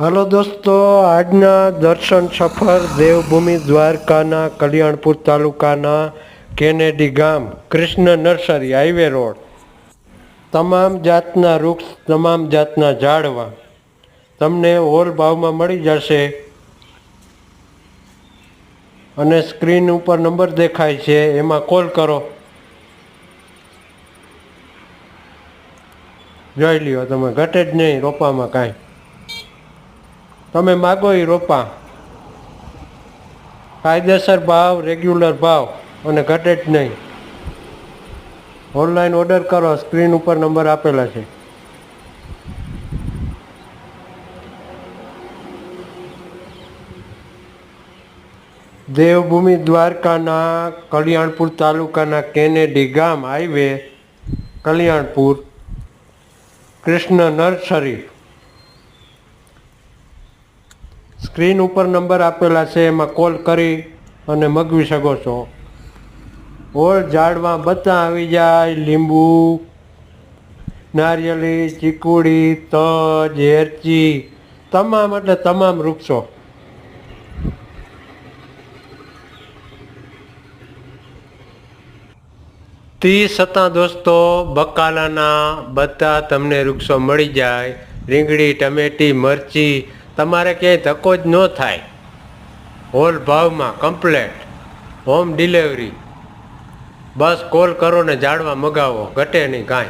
હાલો દોસ્તો, આજના દર્શન સફર દેવભૂમિ દ્વારકાના કલ્યાણપુર તાલુકાના કેનેડી ગામ કૃષ્ણ નર્સરી હાઈવે રોડ. તમામ જાતના વૃક્ષ, તમામ જાતના ઝાડવા તમને હોલ ભાવમાં મળી જશે. અને સ્ક્રીન ઉપર નંબર દેખાય છે, એમાં કોલ કરો. જોઈ લ્યો, તમે ઘટે જ નહીં, રોપામાં કાંઈ. તમે માગો એ રોપા. કાયદેસર ભાવ રેગ્યુલર ભાવ અને ઘટે જ નહીં. ઓનલાઈન ઓર્ડર કરો સ્ક્રીન ઉપર નંબર આપેલા છે. દેવભૂમિ દ્વારકાના કલ્યાણપુર તાલુકાના કેનેડી ગામ highway, Kalyanpur, Krishna nursery. Screen ઉપર નંબર આપેલા છે, એમાં કોલ કરી અને મગવી શકો છો. ઓળ ઝાડમાં બધા આવી જાય, લીંબુ નારિયેળી ચીકુડી, તજ, એરચી, તમામ એટલે તમામ વૃક્ષો. તી છતાં દોસ્તો, બકાલાના બધા તમને વૃક્ષો મળી જાય. રીંગણી, ટમેટી, મરચી તમારે ક્યાંય ધક્કો જ ન થાય. હોલ ભાવમાં કમ્પ્લેટ હોમ ડિલિવરી બસ કોલ કરો ને જાડવા મગાવો, ઘટે નહીં કાંઈ.